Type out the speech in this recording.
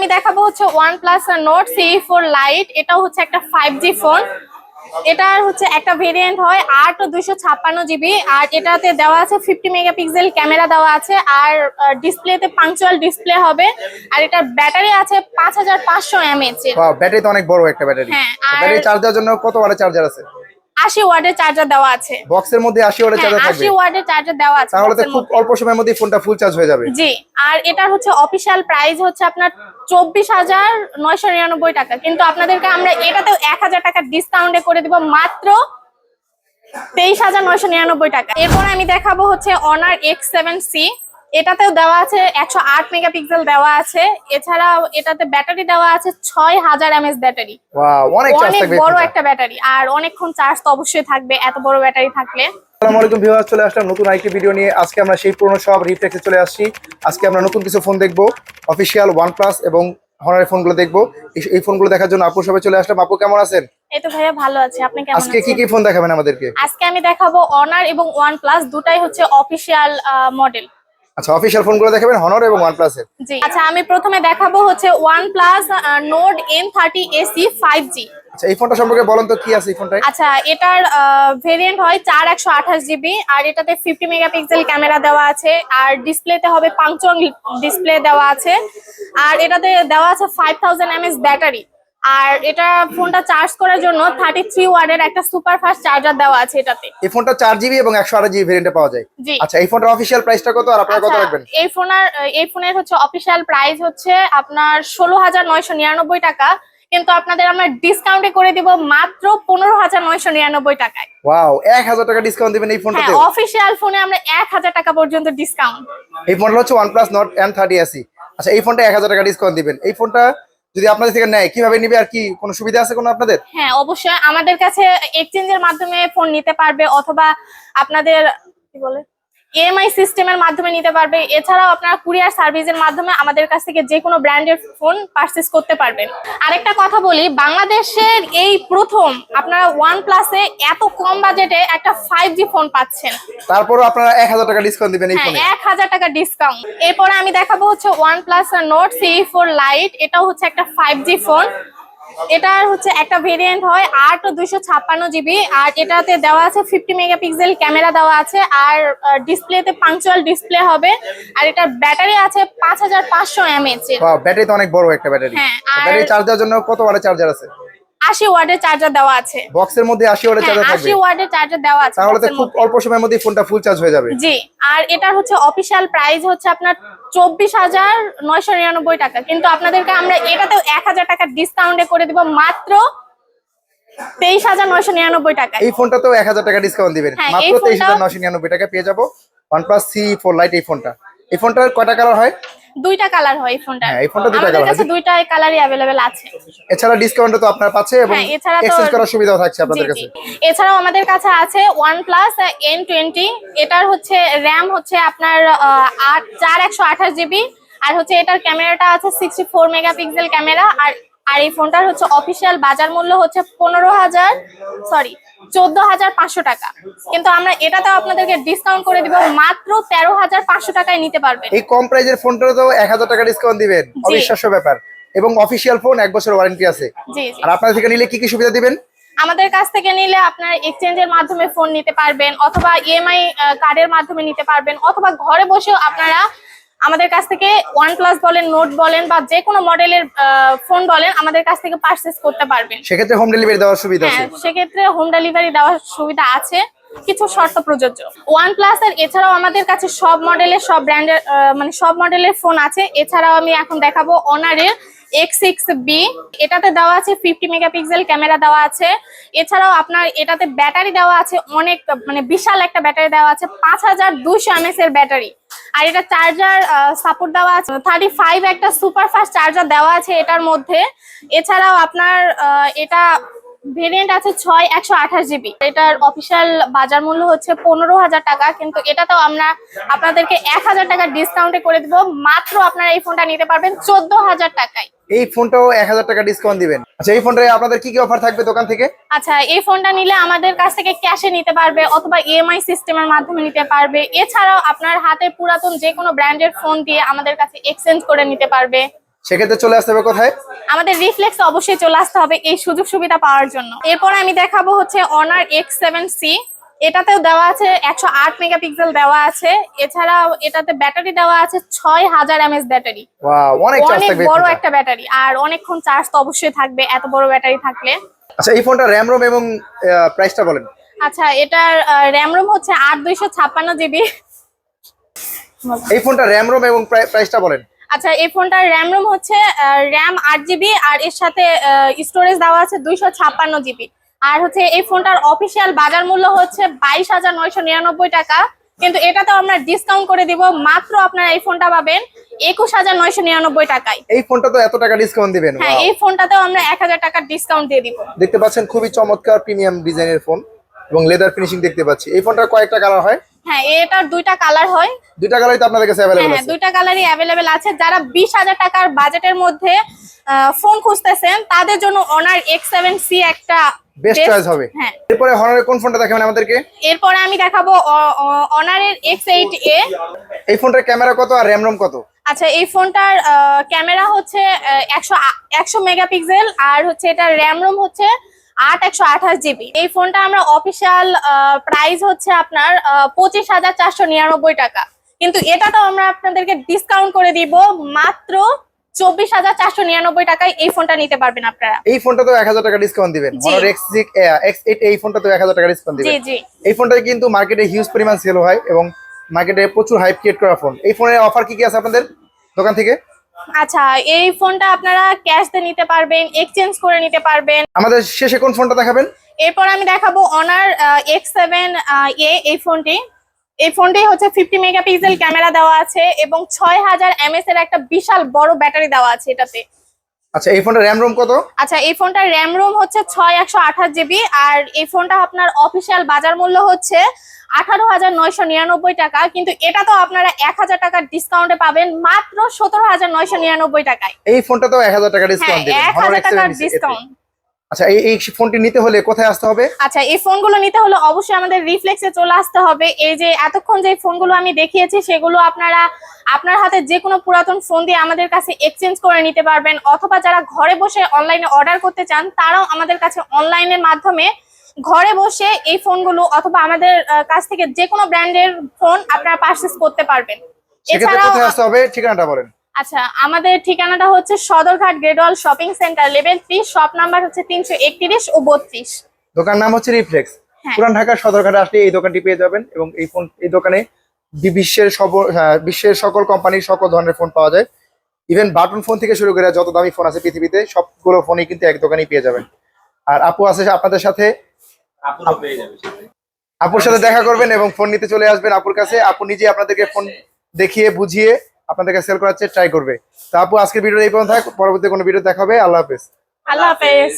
আমি দেখাবো হচ্ছে one plus note C four lite এটাও হচ্ছে একটা ফাইভ জি ফোন এটার হচ্ছে একটা ভেরিয়েন্ট হয় আট ও দুইশো ছাপ্পান্ন জিবি আর এটাতে দেওয়া আছে ফিফটি মেগাপিক্সেল ক্যামেরা দেওয়া আছে। আর ডিসপ্লেতে পাংচুয়াল ডিসপ্লে হবে। আর এটার ব্যাটারি আছে পাঁচ হাজার পাঁচশো এমএচ ব্যাটারি তো অনেক বড় একটা ব্যাটারি হ্যাঁ, আর- ব্যাটারি চার্জ দেওয়ার জন্য কত ওয়াটের চার্জার আছে? আশি ওয়ার্ডের চার্জার দেওয়া আছে। বক্সের মধ্যে 80 ওয়াটের চার্জার থাকবে। ওয়ার্ডের চার্জার দেওয়া আছে তাহলে তো খুব অল্প সময়ের মধ্যে ফোনটা ফুল চার্জ হয়ে যাবে। জি আর এটার হচ্ছে অফিসিয়াল প্রাইস হচ্ছে আপনার চব্বিশ হাজার নয়শো নিরানব্বই টাকা। কিন্তু আপনাদেরকে আমরা এটাতেও এক হাজার টাকা ডিসকাউন্টে করে দিব মাত্র তেইশ হাজার নয়শো নিরানব্বই টাকা। এরপর আমি দেখাবো হচ্ছে অনার এক্স সেভেন সি এটাতেও দেওয়া আছে একশো আট মেগাপিক্সেল দেওয়া আছে। এছাড়াও এটাতে ব্যাটারি দেওয়া আছে ছয় হাজার এমএস ব্যাটারি। অনেক বড় একটা ব্যাটারি। আর অনেকক্ষণ চার্জ তো অবশ্যই থাকবে এত বড় ব্যাটারি থাকলে। আসসালামু আলাইকুম ভিউয়ার্স চলে আসলাম নতুন ভিডিও নিয়ে। আজকে আমরা সেই পুরনো সব রিফ্লেক্সে চলে আসছি। আজকে আমরা নতুন কিছু ফোন দেখব। অফিসিয়াল ওয়ানপ্লাস এবং হনারের ফোনগুলো দেখব। এই- ফোনগুলো দেখার জন্য আপু সবাই চলে আসলাম। আপু কেমন আছেন? এই তো ভাইয়া ভালো আছে। আপনি কেমন আজকে কি কি ফোন দেখাবেন আমাদেরকে? আজকে আমি দেখাবো অনার এবং ওয়ান প্লাস দুটাই হচ্ছে অফিসিয়াল মডেল আচ্ছা অফিসিয়াল ফোনগুলো দেখাবেন হনর এবং ওয়ানপ্লাসের জি। আচ্ছা আমি প্রথমে দেখাবো হচ্ছে M thirty AC five G আচ্ছা এই ফোনটা সম্পর্কে বলেন তো কি আছে এই ফোনটায়? আচ্ছা এটার ভেরিয়েন্ট হয় চার একশো আঠাশ জিবি আর এটাতে ফিফটি মেগাপিক্সেল ক্যামেরা দেওয়া আছে আর ডিসপ্লেতে হবে পাংচুয়াল ডিসপ্লে দেওয়া আছে আর এটাতে দেওয়া আছে ফাইভ থাউজেন্ড এমএস ব্যাটারি আর এটা ফোনটা চার্জ করার জন্য থার্টি থ্রি ওয়ার্ডের একটা সুপার ফাস্ট চার্জার দেওয়া আছে এটাতে। এই ফোনটা চার জিবি এবং একশো আট জিবি ভেরিয়েন্টে পাওয়া যায়? আচ্ছা এই ফোনটার অফিসিয়াল প্রাইসটা কত আর আপনারা কত আচ্ছা, রাখবেন? এই ফোনের এই ফোনের হচ্ছে অফিসিয়াল প্রাইস হচ্ছে আপনার ষোলো হাজার নয়শো নিরানব্বই টাকা কিন্তু আপনাদের আমরা ডিসকাউন্টে করে দিব মাত্র পনেরো হাজার নয়শো নিরানব্বই টাকায়। ওয়াও এক হাজার টাকা ডিসকাউন্ট দিবেন এই ফোনটাতে হ্যাঁ অফিশিয়াল ফোনে আমরা এক হাজার টাকা পর্যন্ত ডিসকাউন্ট এই ফোনটা হচ্ছে নট এন থার্টি এসি আচ্ছা এই ফোনটা এক হাজার টাকা ডিসকাউন্ট দিবেন। এই ফোনটা যদি আপনাদের থেকে নেয়, কীভাবে নিবে আর কি? কোনো সুবিধা আছে কোনো আপনাদের? হ্যাঁ অবশ্যই। আমাদের কাছে এক্সচেঞ্জের মাধ্যমে ফোন নিতে পারবে অথবা আপনাদের, কি বলে? ইএমআই সিস্টেমের মাধ্যমে নিতে পারবে। এছাড়াও আপনারা কুরিয়ার সার্ভিসের মাধ্যমে আমাদের কাছ থেকে যে কোনো ব্র্যান্ডের ফোন পারচেস করতে পারবেন। আরেকটা কথা বলি বাংলাদেশের এই প্রথম আপনারা ওয়ান প্লাসে এত কম বাজেটে একটা ফাইভ জি ফোন পাচ্ছেন। তারপরও আপনারা এক হাজার টাকা ডিসকাউন্ট দিবেন হ্যাঁ এক হাজার টাকা ডিসকাউন্ট এরপরে আমি দেখাবো হচ্ছে one plus note C four lite এটাও হচ্ছে একটা ফাইভ জি ফোন এটার হচ্ছে একটা ভেরিয়েন্ট হয় আট দুইশো ছাপ্পান্ন জিবি আর এটাতে দেওয়া আছে ফিফটি মেগাপিক্সেল ক্যামেরা দেওয়া আছে আর ডিসপ্লেতে পাংচুয়াল ডিসপ্লে হবে আর এটার ব্যাটারি আছে পাঁচ হাজার পাঁচশো এমএচ ব্যাটারি তো অনেক বড় একটা ব্যাটারি হ্যাঁ, ব্যাটারি চার্জ দেওয়ার জন্য কত ওয়াটের চার্জার আছে? আশি ওয়ার্ডের চার্জার দেওয়া আছে। বক্সের মধ্যে 80 ওয়াটের হ্যাঁ চার্জার চার্জার দেওয়া আছে তাহলে তো খুব অল্প সময়ের মধ্যে ফোনটা ফুল চার্জ হয়ে যাবে। জি আর এটার হচ্ছে প্রাইস হচ্ছে আপনার চব্বিশ হাজার নয়শো নিরানব্বই টাকা। কিন্তু আপনাদেরকে আমরা এটাতেও এক হাজার টাকা ডিসকাউন্টে করে দিব মাত্র তেইশ হাজার নয়শো নিরানব্বই টাকা। এই ফোনটা তো এক হাজার টাকা ডিসকাউন্ট দিবেন। হ্যাঁ, মাত্র তেইশ হাজার নয়শো নিরানব্বই টাকা পেয়ে যাব। ওয়ানপ্লাস সি ফোর লাইট এই ফোনটা। এই ফোনটার কয়টা কালার হয়? দুইটা কালার হয় এই ফোনটা হ্যাঁ, এই ফোনটা দুইটা কালার আছে। দুইটা কালারই अवेलेबल আছে। এছাড়া ডিসকাউন্ট তো আপনারা পাচ্ছে এবং হ্যাঁ, এছাড়া এক্সচেঞ্জ করার সুবিধাও থাকছে আপনাদের কাছে। এছাড়াও আমাদের কাছে আছে এন টোয়েন্টি এটার হচ্ছে RAM হচ্ছে আপনার আহ, আট চার একশো আঠাশ জিবি আর হচ্ছে এটার ক্যামেরাটা আছে সিক্সটি ফোর মেগাপিক্সেল ক্যামেরা আর আর এই ফোনটার হচ্ছে অফিসিয়াল বাজার মূল্য হচ্ছে পনেরো হাজার সরি চোদ্দ হাজার পাঁচশো টাকা। কিন্তু আমরা এটাতেও আপনাদেরকে ডিসকাউন্ট করে দিব মাত্র তেরো হাজার পাঁচশো টাকায় নিতে পারবেন। এই কম প্রাইজের ফোনটা তো এক হাজার টাকা ডিসকাউন্ট দিবেন অবিশ্বাস্য ব্যাপার। এবং অফিসিয়াল ফোন এক বছর ওয়ারেন্টি আছে। আর আপনাদের থেকে নিলে কি কি সুবিধা দিবেন? আমাদের কাছ থেকে নিলে আপনার এক্সচেঞ্জের মাধ্যমে ফোন নিতে পারবেন অথবা ইএমআই কার্ডের মাধ্যমে নিতে পারবেন অথবা ঘরে বসেও আপনারা আমাদের কাছ থেকে ওয়ান প্লাস বলেন নোট বলেন বা যে কোনো মডেলের ফোন বলেন আমাদের কাছ থেকে পারচেস করতে পারবেন। সেক্ষেত্রে হোম ডেলিভারি দেওয়ার সুবিধা আছে। হ্যাঁ সেক্ষেত্রে হোম ডেলিভারি দেওয়ার সুবিধা আছে। কিছু শর্ত প্রযোজ্য। ওয়ান প্লাস এর এছাড়াও আমাদের কাছে সব মডেলের সব ব্র্যান্ডের মানে সব মডেলের ফোন আছে। এছাড়াও আমি এখন দেখাবো অনারের এক্স সিক্স বি এটাতে দেওয়া আছে ফিফটি মেগাপিক্সেল ক্যামেরা দেওয়া আছে। এছাড়াও আপনার এটাতে ব্যাটারি দেওয়া আছে অনেক মানে বিশাল একটা ব্যাটারি দেওয়া আছে পাঁচ হাজার দুইশো এমএস এর ব্যাটারি আর এটা চার্জার সাপোর্ট দেওয়া আছে। থার্টি ফাইভ একটা সুপার ফাস্ট চার্জার দেওয়া আছে এটার মধ্যে। এছাড়াও আপনার এটা ভেরিয়েন্ট আছে ছয় একশো আঠাশ জিবি এটার অফিসিয়াল বাজার মূল্য হচ্ছে পনেরো হাজার টাকা কিন্তু এটাতেও আমরা আপনাদেরকে এক হাজার টাকা ডিসকাউন্টে করে দিব। মাত্র আপনারা এই ফোনটা নিতে পারবেন চোদ্দ হাজার টাকায়। এই ফোনটাও এক হাজার টাকা ডিসকাউন্ট দিবেন। আচ্ছা এই ফোনটায় আপনাদের কি কি অফার থাকবে দোকান থেকে? আচ্ছা এই ফোনটা নিলে আমাদের কাছ থেকে ক্যাশে নিতে পারবে অথবা ইএমআই সিস্টেমের মাধ্যমে নিতে পারবে। এছাড়াও আপনার হাতে পুরাতন যে কোনো ব্র্যান্ডের ফোন দিয়ে আমাদের কাছে এক্সচেঞ্জ করে নিতে পারবে। সেক্ষেত্রে চলে আসতে হবে কোথায়? আমাদের রিফ্লেক্স অবশ্যই চলে আসতে হবে এই সুযোগ সুবিধা পাওয়ার জন্য। এরপর আমি দেখাবো হচ্ছে অনার এক্স সেভেন সি এটাতেও দেওয়া আছে একশো আট মেগাপিক্সেল দেওয়া আছে। এছাড়াও এটাতে ব্যাটারি দেওয়া আছে ছয় হাজার এমএস ব্যাটারি। অনেক বড় একটা ব্যাটারি আর অনেকক্ষণ চার্জ তো অবশ্যই থাকবে এত বড় ব্যাটারি থাকলে। আচ্ছা এই ফোনটা র্যাম রোম এবং প্রাইসটা বলেন। আচ্ছা এটার র্যাম রোম হচ্ছে আট দুইশো ছাপ্পান্ন জিবি। এই ফোনটা র্যাম রোম এবং প্রাইসটা বলেন। আচ্ছা এই ফোনটার র্যাম রোম হচ্ছে র্যাম আট জিবি আর এর সাথে স্টোরেজ দেওয়া আছে দুইশো ছাপ্পান্ন জিবি আর হচ্ছে এই ফোনটার অফিসিয়াল বাজার মূল্য হচ্ছে বাইশ হাজার নয়শো নিরানব্বই টাকা। কিন্তু এটাতেও আমরা ডিসকাউন্ট করে দিব মাত্র আপনারা এই ফোনটা পাবেন একুশ হাজার নয়শো নিরানব্বই টাকায়। এই ফোনটা তো এত টাকা ডিসকাউন্ট দিবেন? হ্যাঁ! এই ফোনটাতেও আমরা এক হাজার টাকার ডিসকাউন্ট দিয়ে দিব। দেখতে পাচ্ছেন খুবই চমৎকার প্রিমিয়াম ডিজাইনের ফোন এবং লেদার ফিনিশিং দেখতে পাচ্ছি। এই ফোনটার কয়েকটা কালার হয়? হ্যাঁ এটার দুইটা কালার হয়। দুইটা কালারই তো আপনাদের কাছে হ্যাঁ অ্যাভেলেবল হ্যাঁ আছে। দুইটা কালারই অ্যাভেলেবেল আছে। যারা বিশ হাজার টাকার বাজেটের মধ্যে ফোন খুঁজতেছেন তাদের জন্য অনার এক্স সেভেন সি একটা বেস্ট চয়েস হবে। হ্যাঁ। এরপরে হনারের কোন ফোনটা দেখাবেন আমাদেরকে? এরপরে আমি দেখাবো অনারের এক্স এইট এ এই ফোনটার ক্যামেরা কত আর র্যাম রোম কত? আচ্ছা এই ফোনটার ক্যামেরা হচ্ছে একশো একশো মেগাপিক্সেল আর হচ্ছে এটা র্যাম রোম হচ্ছে আট একশো আঠাশ জিবি। এই ফোনটা আমরা অফিসিয়াল প্রাইস হচ্ছে আপনার পঁচিশ হাজার চারশো নিরানব্বই টাকা। কিন্তু এটাতেও আমরা আপনাদেরকে ডিসকাউন্ট করে দিব মাত্র চব্বিশ হাজার চারশো নিরানব্বই টাকায় এই ফোনটা নিতে পারবেন আপনারা। এই ফোনটা তো এক হাজার টাকা ডিসকাউন্ট দিবেন। এই ফোনটা তো এক হাজার টাকা ডিসকাউন্ট দিবেন। এই ফোনটা কিন্তু মার্কেটে হিউজ পরিমাণ সেল হয় এবং মার্কেটে প্রচুর হাইপ ক্রিয়েট করা ফোন এই ফোনের অফার কি কি আছে আপনাদের দোকান থেকে? আচ্ছা এই ফোনটা আপনারা ক্যাশ দিয়ে নিতে পারবেন এক্সচেঞ্জ করে নিতে পারবেন। আমাদের শেষে কোন ফোনটা দেখাবেন? এরপর আমি দেখাবো অনার এক্স সেভেন এ এই ফোনটি। এই ফোনটি হচ্ছে ফিফটি মেগাপিক্সেল ক্যামেরা দেওয়া আছে এবং ছয় হাজার এমএস এর একটা বিশাল বড় ব্যাটারি দেওয়া আছে এটাতে। আচ্ছা এই ফোনটা র্যাম রোম কত? আচ্ছা এই ফোনটা র্যাম রোম হচ্ছে ছয় একশো আঠাশ জিবি আর এই ফোনটা আপনার অফিশিয়াল বাজার মূল্য হচ্ছে আঠারো হাজার নয়শো নিরানব্বই টাকা কিন্তু এটা তো আপনারা এক হাজার টাকার ডিসকাউন্টে পাবেন মাত্র সতেরো হাজার নয়শো নিরানব্বই টাকায়। এই ফোনটা তো এক হাজার টাকা হ্যাঁ ডিসকাউন্ট দিবেন। এক টাকা হাজার টাকার ডিসকাউন্ট আচ্ছা এই এই ফোনটি নিতে হলে কোথায় আসতে হবে? আচ্ছা এই ফোনগুলো নিতে হলে অবশ্যই আমাদের রিফ্লেক্সে চলে আসতে হবে। এই যে এতক্ষণ যে ফোনগুলো আমি দেখিয়েছি সেগুলো আপনারা আপনার হাতে যে কোনো পুরাতন ফোন দিয়ে আমাদের কাছে এক্সচেঞ্জ করে নিতে পারবেন। অথবা যারা ঘরে বসে অনলাইনে অর্ডার করতে চান তারাও আমাদের কাছে অনলাইনের মাধ্যমে ঘরে বসে এই ফোনগুলো অথবা আমাদের কাছ থেকে যে কোনো ব্র্যান্ডের ফোন আপনারা পারচেস করতে পারবেন। এছাড়াও আসতে হবে? ঠিকানাটা বলেন। আচ্ছা আমাদের ঠিকানাটা হচ্ছে Sadarghat গ্রেডওয়াল shopping centre level three shop number হচ্ছে তিনশো একত্রিশ ও বত্রিশ। দোকান নাম হচ্ছে রিফ্লেক্স। হ্যাঁ। পুরান ঢাকার সদরঘাটে আসলে এই দোকানটি পেয়ে যাবেন এবং এই ফোন এই দোকানে বি- বিশ্বের সব হ্যাঁ, বিশ্বের সকল কোম্পানির সকল ধরনের ফোন পাওয়া যায়। ইভেন বাটন ফোন থেকে শুরু করে যত দামি ফোন আছে পৃথিবীতে সবগুলো ফোনই কিন্তু এক দোকানেই পেয়ে যাবেন। আর আপু আছে আপনাদের সাথে। আপুর সাথে দেখা করবেন এবং ফোন নিতে চলে আসবেন আপুর কাছে। আপু নিজে আপনাদেরকে ফোন দেখিয়ে বুঝিয়ে আপনাদেরকে সেল করার ট্রাই করবে। তো আপু, আজকের ভিডিও এই পর্যন্ত থাক পরবর্তী কোনো ভিডিও দেখাবে আল্লাহ হাফেজ। আল্লাহ হাফেজ।